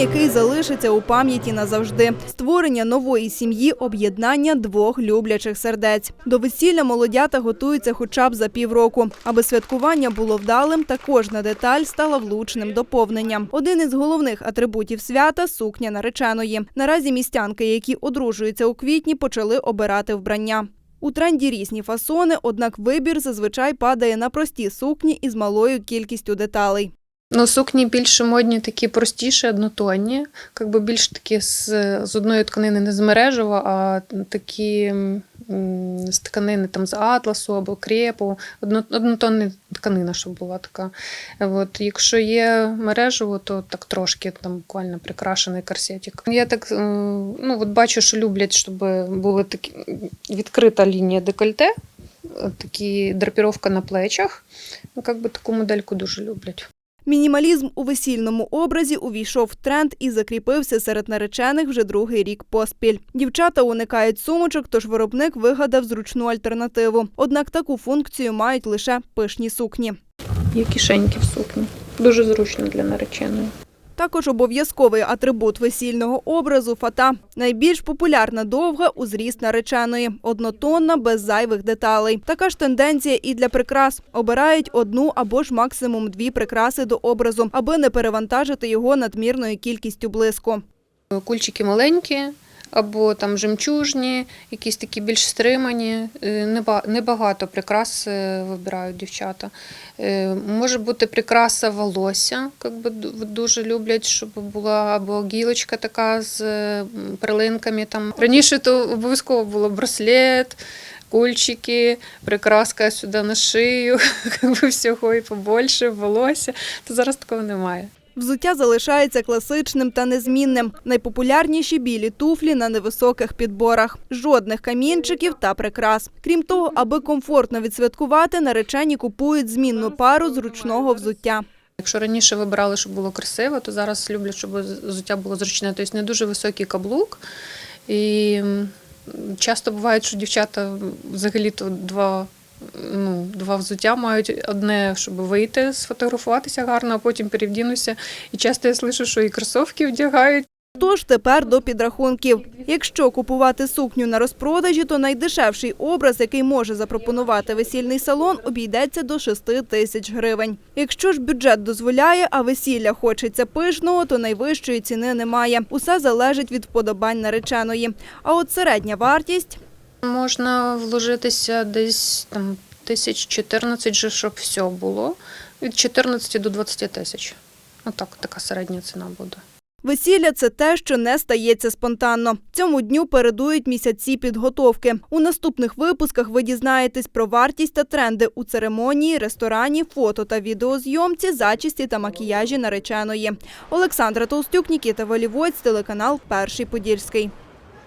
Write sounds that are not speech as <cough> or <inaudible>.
який залишиться у пам'яті назавжди. Створення нової сім'ї, об'єднання двох люблячих сердець. До весілля молодята готуються хоча б за півроку, аби святкування було вдалим та кожна деталь стала влучним доповненням. Один із головних атрибутів свята сукня нареченої. Наразі містянки, які одружуються у квітні, почали обирати вбрання. У тренді різні фасони, однак вибір зазвичай падає на прості сукні із малою кількістю деталей. Ну, сукні більше модні, такі простіші, однотонні, якби більш такі з, з одної тканини не з мережева, а такі з тканини там з атласу або крепу, одно, однотонна тканина, щоб була така. От, якщо є мережево, то так трошки там буквально прикрашений корсетик. Я так ну, от бачу, що люблять, щоб була такі відкрита лінія декольте, такі драпіровка на плечах. Ну, як би таку модельку дуже люблять. Мінімалізм у весільному образі увійшов в тренд і закріпився серед наречених вже другий рік поспіль. Дівчата уникають сумочок, тож виробник вигадав зручну альтернативу. Однак таку функцію мають лише пишні сукні. Є кишеньки в сукні. Дуже зручно для нареченої. Також обов'язковий атрибут весільного образу фата. Найбільш популярна довга у зріст нареченої, однотонна без зайвих деталей. Така ж тенденція і для прикрас. Обирають одну або ж максимум дві прикраси до образу, аби не перевантажити його надмірною кількістю блиску. Кульчики маленькі, або там жемчужні, якісь такі більш стримані. Е, Небагато прикрас е, вибирають дівчата. Е, Може бути прикраса волосся, як би дуже люблять, щоб була або гілочка така з перлинками. Там. Раніше то обов'язково було браслет. Кульчики, прикраска сюди на шию, <laughs> як би всього і побольше, волосся. То зараз такого немає. Взуття залишається класичним та незмінним. Найпопулярніші білі туфлі на невисоких підборах, жодних камінчиків та прикрас. Крім того, аби комфортно відсвяткувати, наречені купують змінну пару зручного взуття. Якщо раніше вибирали, щоб було красиво, то зараз люблять, щоб взуття було зручне. Тобто не дуже високий каблук. І часто буває, що дівчата взагалі-то два. Ну, два взуття мають одне, щоб вийти, сфотографуватися гарно, а потім перевдінуся. І часто я слышу, що і кросовки вдягають. Тож тепер до підрахунків. Якщо купувати сукню на розпродажі, то найдешевший образ, який може запропонувати весільний салон, обійдеться до 6 тисяч гривень. Якщо ж бюджет дозволяє, а весілля хочеться пишного, то найвищої ціни немає. Усе залежить від вподобань нареченої. А от середня вартість Можна вложитися десь там тисяч 14, же, щоб все було. Від 14 до 20 тисяч. Отак, така середня ціна буде. Весілля це те, що не стається спонтанно. Цьому дню передують місяці підготовки. У наступних випусках ви дізнаєтесь про вартість та тренди у церемонії, ресторані, фото та відеозйомці, зачісті та макіяжі нареченої. Олександра Толстюк, Нікіта Волівоць, телеканал Перший Подільський.